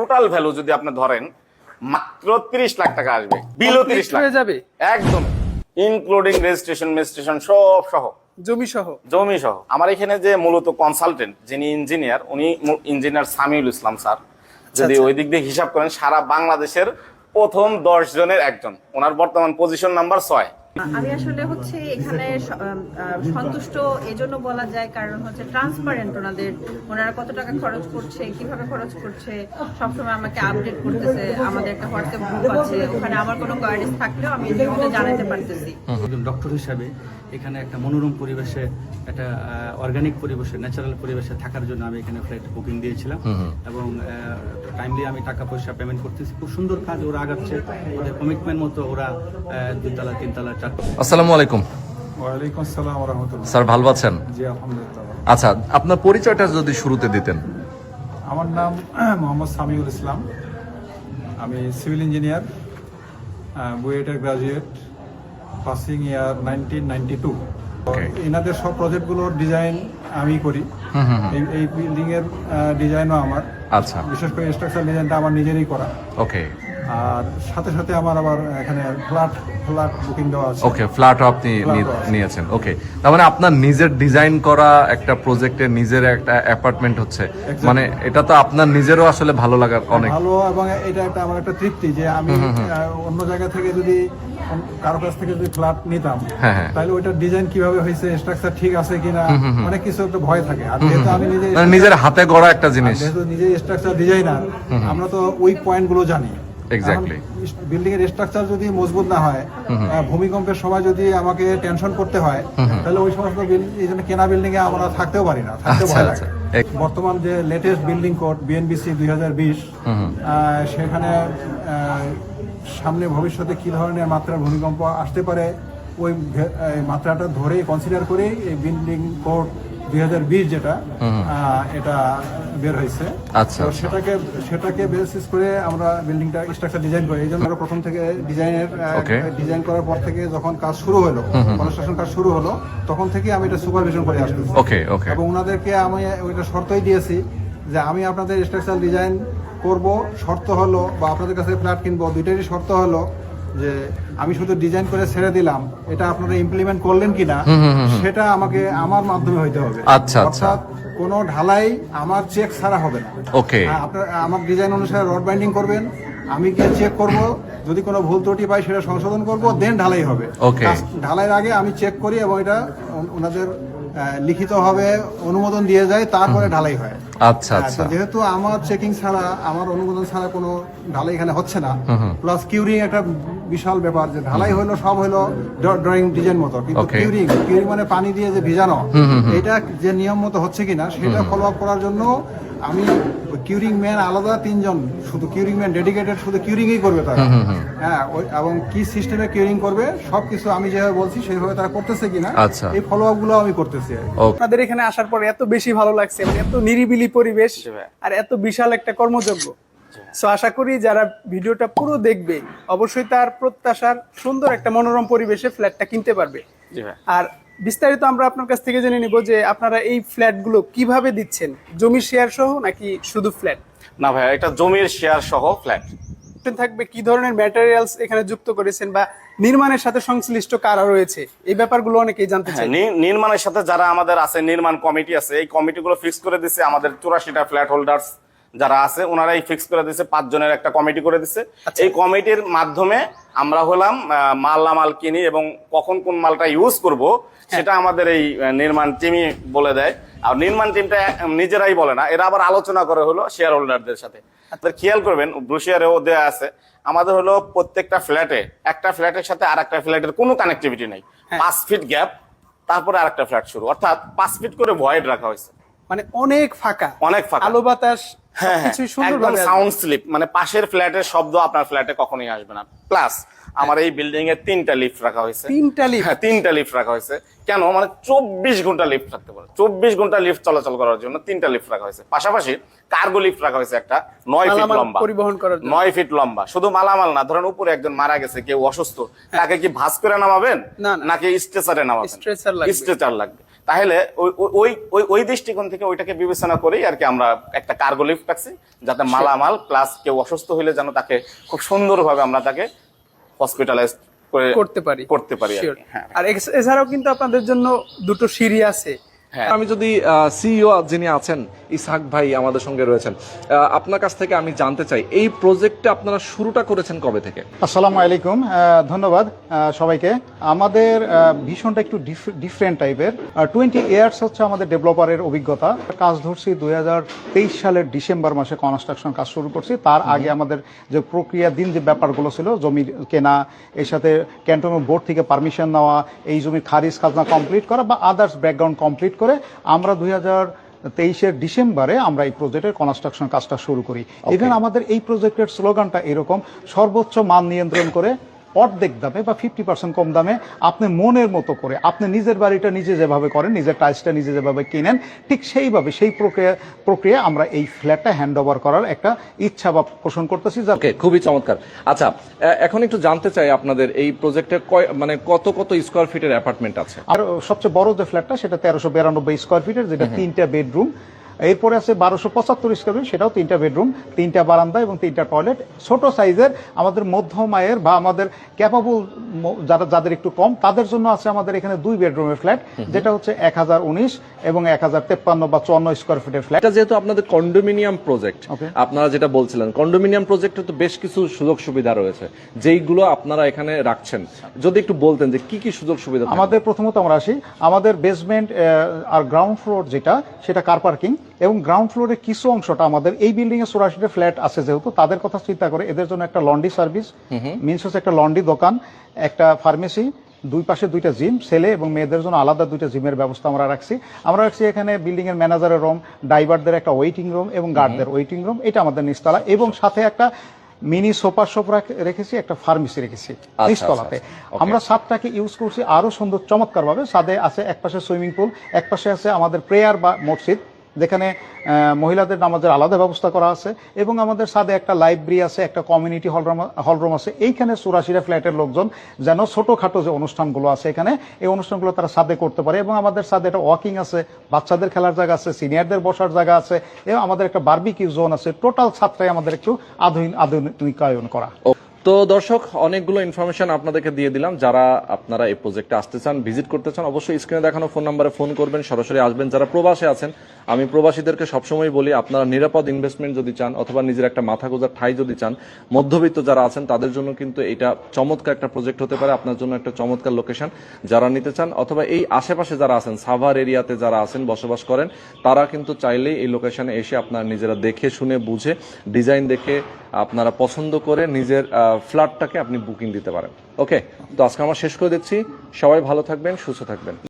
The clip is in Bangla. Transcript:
টোটাল ভ্যালু যদি আপনি ধরেন মাত্র তিরিশ লাখ টাকা আসবে। বিলো তিরিশ লাখ। হয়ে যাবে? একদম। ইনক্লুডিং রেজিস্ট্রেশন রেজিস্ট্রেশন সব সহ। জমি সহ জমি সহ। আমার এখানে যে মূলত কনসালটেন্ট যিনি ইঞ্জিনিয়ার উনি ইঞ্জিনিয়ার সামিউল ইসলাম স্যার। যদি আচ্ছা। ওই দিক দিয়ে হিসাব করেন সারা বাংলাদেশের প্রথম দশ জনের একজন। ওনার বর্তমান পজিশন নাম্বার ছয়। আমি আসলে হচ্ছে এখানে সন্তুষ্ট এজন্য বলা যায় কারণ হচ্ছে ট্রান্সপারেন্ট ওনাদের ওনারা কত টাকা খরচ করছে কীভাবে খরচ করছে সবসময় আমাকে আপডেট করতেছে আমাদের একটা হোয়াটসঅ্যাপ গ্রুপ আছে ওখানে আমার কোনো কোয়ারিজ থাকলেও আমি নিয়মিত জানাতে পারতেছি। একজন ডক্টর হিসাবে এখানে একটা মনোরম পরিবেশে একটা অর্গানিক পরিবেশে ন্যাচারাল পরিবেশে থাকার জন্য আমি এখানে ফ্লাইট বুকিং দিয়েছিলাম। এবং টাইমলি আমি টাকা পয়সা পেমেন্ট করতেছি। খুব সুন্দর কাজ ওরা আগাচ্ছে। ওদের কমিটমেন্ট মতো ওরা আহ, দুইতলা তিনতলা আসসালামু আলাইকুম। ওয়ালাইকুম আসসালাম রহমতুল্লাহ। স্যার ভালো আছেন? জি আলহামদুলিল্লাহ। আচ্ছা আপনার পরিচয়টা যদি শুরুতে দিতেন। আমার নাম মোহাম্মদ সামিউল ইসলাম। আমি সিভিল ইঞ্জিনিয়ার বুয়েটের graduate passing year nineteen ninety two. এনাদের সব প্রজেক্টগুলোর ডিজাইন আমি করি। এই এই বিল্ডিং এর ডিজাইনও আমার। আচ্ছা। বিশেষ করে স্ট্রাকচার ডিজাইনটা আমার নিজেরই করা। ওকে আর সাথে সাথে আমার আবার এখানে ফ্ল্যাট ফ্ল্যাট বুকিং দেওয়া আছে। ওকে ফ্ল্যাটও আপনি। নিয়েছেন। ওকে তার মানে আপনার নিজের ডিজাইন করা একটা প্রজেক্টে নিজের একটা অ্যাপার্টমেন্ট হচ্ছে। মানে এটা তো আপনার নিজেরও আসলে ভালো লাগার অনেক ভালো এবং এটা একটা আমার একটা তৃপ্তি যে আমি অন্য জায়গা থেকে যদি কারও কাছ থেকে যদি ফ্ল্যাট নিতাম হ্যাঁ, হ্যাঁ। তাহলে ওইটার ডিজাইন কীভাবে হয়েছে স্ট্রাকচার ঠিক আছে কিনা অনেক কিছু একটা ভয় থাকে। আর মানে নিজের হাতে গড়া একটা জিনিস। যেহেতু নিজে স্ট্রাকচার ডিজাইনার আমরা তো ওই পয়েন্টগুলো জানি. বিল্ডিং এর স্ট্রাকচার যদি মজবুত না হয় ভূমিকম্পের সময় যদি আমাকে টেনশন করতে হয় তাহলে ওই সমস্ত কেনা বিল্ডিং এ আমরা থাকতেও পারি না থাকতে আচ্ছা ভয় আচ্ছা। লাগে। বর্তমান যে লেটেস্ট বিল্ডিং কোড বিএনবিসি দুই হাজার বিশ সেখানে সামনে ভবিষ্যতে কি ধরনের মাত্রার ভূমিকম্প আসতে পারে ওই মাত্রাটা ধরেই কনসিডার করেই এই বিল্ডিং কোড দুই হাজার বিশ যেটা এটা বের হয়েছে। আচ্ছা, আচ্ছা। সেটাকে সেটাকে বেসিস করে আমরা বিল্ডিংটা স্ট্রাকচার ডিজাইন করি। এই জন্য আমরা প্রথম থেকে ডিজাইনের ডিজাইন করার পর থেকে যখন কাজ শুরু হলো কনস্ট্রাকশন কাজ শুরু হলো তখন থেকে আমি এটা সুপারভিশন করে আসতেছি। ওকে ওকে এবং ওনাদেরকে আমি ওইটা শর্তই দিয়েছি যে আমি আপনাদের স্ট্রাকচার ডিজাইন করব শর্ত হলো বা আপনাদের কাছে ফ্ল্যাট কিনবো দুইটারই শর্ত হলো যে আমি শুধু ডিজাইন করে ছেড়ে দিলাম এটা আপনারা ইমপ্লিমেন্ট করলেন কিনা সেটা আমাকে আমার মাধ্যমে হইতে হবে। আচ্ছা, আচ্ছা। কোনো ঢালাই আমার চেক ছাড়া হবে না। ওকে। আপনার আমার ডিজাইন অনুসারে রড বাইন্ডিং করবেন আমি গিয়ে চেক করব যদি কোনো ভুল ত্রুটি পাই সেটা সংশোধন করব দেন ঢালাই হবে. কাজ- ঢালাইয়ের আগে আমি চেক করি এবং এটা ওনাদের লিখিত ভাবে অনুমোদন দিয়ে যায় তারপরে ঢালাই হয়। আচ্ছা আচ্ছা। যেহেতু আমার চেকিং ছাড়া আমার অনুমোদন ছাড়া কোনো ঢালাই এখানে হচ্ছে না প্লাস কিউরিং একটা বিশাল ব্যাপার যে ঢালাই হলো সব হলো ড্রয়িং ডিজাইন মতো। কিন্তু কিউরিং কিউরিং মানে পানি দিয়ে যে ভিজানো এটা যে নিয়ম মতো হচ্ছে কিনা সেটা ফলো আপ করার জন্য আমি কিউরিং ম্যান আলাদা তিনজন শুধু কিউরিং ম্যান ডেডিকেটেড শুধু কিউরিংই করবে তারা। হ্যাঁ এবং কি সিস্টেমে কিউরিং করবে সবকিছু আমি যেভাবে বলছি সেইভাবে তারা করতেছে কিনা আচ্ছা। এই ফলো আপগুলো আমি করতেছি আপনাদের এখানে আসার পর এত বেশি ভালো লাগছে এত নিরিবিলি পরিবেশ আর এত বিশাল একটা কর্মযজ্ঞ। সো আশা করি যারা ভিডিওটা পুরো দেখবে অবশ্যই তার প্রত্যাশার সুন্দর একটা মনোরম পরিবেশে ফ্ল্যাটটা কিনতে পারবে। আর বিস্তারিত আমরা আপনার কাছ থেকে জেনে নিব যে আপনারা এই ফ্ল্যাটগুলো কীভাবে দিচ্ছেন? জমি শেয়ার সহ নাকি শুধু ফ্ল্যাট না ভাই এটা জমির শেয়ার সহ ফ্ল্যাট থাকবে কি ধরনের ম্যাটেরিয়ালস এখানে যুক্ত করেছেন বা নির্মাণের সাথে সংশ্লিষ্ট কারা রয়েছে? এই ব্যাপারগুলো অনেকেই জানতে চাই। হ্যাঁ, নির্মাণের সাথে যারা আমাদের আছে নির্মাণ কমিটি আছে এই কমিটিগুলো ফিক্স করে দিছে আমাদের চুরাশিটা ফ্ল্যাট হোল্ডার্স যারা আছে ওনারাই ফিক্স করে দিছে পাঁচ জনের একটা কমিটি করে দিছে। আচ্ছা। এই কমিটির মাধ্যমে আমরা হলাম আহ, মালামাল কিনি এবং কখন কোন মালটা ইউজ করব হ্যাঁ। সেটা আমাদের এই নির্মাণ টিমই বলে দেয়। আর নির্মাণ টিমটা নিজেরাই বলে না এরা আবার আলোচনা করে হলো শেয়ার হোল্ডারদের সাথে আপনারা খেয়াল করবেন ব্রুশিয়ারেও দেওয়া আছে। আমাদের হলো প্রত্যেকটা ফ্ল্যাটে একটা ফ্ল্যাটের সাথে আর একটা ফ্ল্যাটের কোনো কানেক্টিভিটি নেই। হ্যাঁ। পাঁচ ফিট গ্যাপ তারপরে আরেকটা ফ্ল্যাট শুরু। অর্থাৎ পাঁচ ফিট করে ভয়েড রাখা হয়েছে। মানে অনেক ফাঁকা। অনেক ফাঁকা। আলো বাতাস একদম সাউন্ড স্লিপ মানে পাশের ফ্ল্যাটের শব্দ আপনার ফ্ল্যাটে কখনোই আসবে না। প্লাস আমার এই বিল্ডিং এ তিনটা লিফট রাখা হয়েছে। তিনটা lift? হ্যাঁ তিনটা লিফট রাখা হয়েছে। কেন? মানে চব্বিশ ঘণ্টা লিফট রাখতে পারে। চব্বিশ ঘণ্টা লিফট চলাচল করার জন্য তিনটা লিফট রাখা হয়েছে। পাশাপাশি কার্গো লিফট রাখা হয়েছে একটা নয় ফিট লম্বা। পরিবহন করার নয় ফিট লম্বা। শুধু মালামাল না ধরেন উপরে একজন মারা গেছে কেউ অসুস্থ তাকে কি ভাস করে নামাবেন। নাকি স্ট্রেচারে নামাবেন? স্ট্রেচার লাগবে। তাহলে ওই- ওই- ওই দৃষ্টিকোণ থেকে ওইটাকে বিবেচনা করেই আর কি আমরা একটা কার্গো লিফট রাখছি যাতে মালামাল প্লাস কেউ অসুস্থ হলে যেন তাকে খুব সুন্দরভাবে আমরা তাকে হসপিটালাইজ করে করতে পারি। করতে পারি আর হ্যাঁ। এছাড়াও কিন্তু আপনাদের জন্য দুটো সিঁড়ি আছে। আমি যদি সিইও যিনি আছেন ইসহাক ভাই আমাদের সঙ্গে রয়েছেন আপনার কাছ থেকে আমি জানতে চাই এই প্রজেক্টে আপনারা শুরুটা করেছেন কবে থেকে? আসসালামু আলাইকুম ধন্যবাদ সবাইকে। আমাদের ভীষণটা একটু ডিফারেন্ট টাইপের টোয়েন্টি ইয়ার্স হচ্ছে আমাদের ডেভেলপারের অভিজ্ঞতা। কাজ ধরছি দু হাজার তেইশ সালের ডিসেম্বর মাসে কনস্ট্রাকশন কাজ শুরু করছি। তার আগে আমাদের যে প্রক্রিয়া দিন যে ব্যাপারগুলো ছিল জমি কেনা এর সাথে ক্যান্টনমেন্ট বোর্ড থেকে পারমিশন নেওয়া এই জমির খারিজ খাজনা কমপ্লিট করা বা আদার্স ব্যাকগ্রাউন্ড কমপ্লিট করে আমরা দুই তেইশের ডিসেম্বরে আমরা এই প্রজেক্টের কনস্ট্রাকশন কাজটা শুরু করি। ইভেন আমাদের এই প্রজেক্টের স্লোগানটা এরকম সর্বোচ্চ মান নিয়ন্ত্রণ করে অর্ধেক দামে বা ফিফটি পার্সেন্ট কম দামে আপনি মনের মতো করে আপনি নিজের বাড়িটা নিজে যেভাবে করেন নিজের টাইলসটা নিজে যেভাবে কিনেন ঠিক সেইভাবে সেই প্রক্রিয়া প্রক্রিয়া আমরা এই ফ্ল্যাটটা হ্যান্ড ওভার করার একটা ইচ্ছা বা পোষণ করতেছি যাকে খুবই চমৎকার। আচ্ছা এখন একটু জানতে চাই আপনাদের এই প্রজেক্টে কয় মানে কত কত স্কোয়ার ফিটের অ্যাপার্টমেন্ট আছে? আর সবচেয়ে বড় যে ফ্ল্যাটটা সেটা তেরোশো বিরানব্বই স্কোয়ার ফিটের যেটা তিনটা বেডরুম এরপরে আছে বারোশো পঁচাত্তর স্কোয়ার ফিট সেটাও তিনটা বেডরুম তিনটা বারান্দা এবং তিনটা টয়লেট ছোট সাইজের আমাদের মধ্যম আয়ের বা আমাদের ক্যাপাবল যারা যাদের একটু কম তাদের জন্য আছে আমাদের এখানে দুই বেডরুমের ফ্ল্যাট যেটা হচ্ছে এক হাজার উনিশ এবং এক হাজার তেপ্পান্ন বা চুয়ান্ন স্কোয়ার ফিটের ফ্ল্যাট যেহেতু আপনাদের কন্ডোমিনিয়াম প্রজেক্ট. আপনারা যেটা বলছিলেন কন্ডোমিনিয়াম প্রজেক্টে তো বেশ কিছু সুযোগ সুবিধা রয়েছে যেইগুলো আপনারা এখানে রাখছেন। যদি একটু বলতেন যে কি কি সুযোগ সুবিধা আমাদের প্রথমত আমরা আসি আমাদের বেসমেন্ট আর গ্রাউন্ড ফ্লোর যেটা সেটা কার পার্কিং এবং গ্রাউন্ড ফ্লোরের কিছু অংশটা আমাদের এই বিল্ডিং এ চৌরাশিটা ফ্ল্যাট আছে যেহেতু তাদের কথা চিন্তা করে এদের জন্য একটা লন্ড্রি সার্ভিস মিনস হচ্ছে একটা লন্ড্রি দোকান একটা ফার্মেসি দুই পাশে দুইটা জিম ছেলে এবং মেয়েদের জন্য আলাদা দুইটা জিমের ব্যবস্থা আমরা রাখছি। আমরা রাখছি এখানে বিল্ডিং এর ম্যানেজারের রুম ড্রাইভারদের একটা ওয়েটিং রুম এবং গার্ডদের ওয়েটিং রুম এটা আমাদের নিচতলা এবং সাথে একটা মিনি সোফা শপ রেখেছি একটা ফার্মেসি রেখেছি নিচতলাতে আচ্ছা, আমরা ছাদটাকে ইউজ করছি আরও সুন্দর চমৎকার ভাবে ছাদে আছে এক পাশে সুইমিং পুল এক পাশে আছে আমাদের প্রেয়ার বা মসজিদ। যেখানে মহিলাদের নামাজের আলাদা ব্যবস্থা করা আছে এবং আমাদের ছাদে একটা লাইব্রেরি আছে, একটা কমিউনিটি হলরুম হলরুম আছে। এইখানে চুরাশিটা ফ্ল্যাটের লোকজন যেন ছোটখাটো যে অনুষ্ঠানগুলো আছে এখানে, এই অনুষ্ঠানগুলো তারা ছাদে করতে পারে এবং আমাদের ছাদে একটা ওয়াকিং আছে, বাচ্চাদের খেলার জায়গা আছে, সিনিয়রদের বসার জায়গা আছে, এবং আমাদের একটা বার্বিকিউ জোন আছে। টোটাল ছাদটাই আমাদের একটু আধুনিক, আধুনিকায়ন করা। তো দর্শক, অনেকগুলো ইনফরমেশন আপনাদেরকে দিয়ে দিলাম। যারা আপনারা এই প্রজেক্টে আসতে চান ভিজিট করতে চান, অবশ্যই স্ক্রিনে দেখানো ফোন নাম্বারে ফোন করবেন। সরাসরি আসবেন। যারা প্রবাসে আছেন, আমি প্রবাসীদেরকে সবসময় বলি, আপনারা নিরাপদ ইনভেস্টমেন্ট যদি চান, অথবা নিজের একটা মাথা গোজার ঠাই যদি চান, মধ্যবিত্ত যারা আছেন, তাদের জন্য কিন্তু এটা চমৎকার একটা প্রজেক্ট হতে পারে। আপনার জন্য একটা চমৎকার লোকেশন যারা নিতে চান, অথবা এই আশেপাশে যারা আছেন, সাভার এরিয়াতে যারা আছেন, বসবাস করেন, তারা কিন্তু চাইলেই এই লোকেশনে এসে আপনারা নিজেরা দেখে, শুনে, বুঝে ডিজাইন দেখে আপনারা পছন্দ করে নিজের ফ্ল্যাটটাকে আপনি বুকিং দিতে পারেন। ওকে তো আজকে আমরা শেষ করে দিচ্ছি। সবাই ভালো থাকবেন, সুস্থ থাকবেন।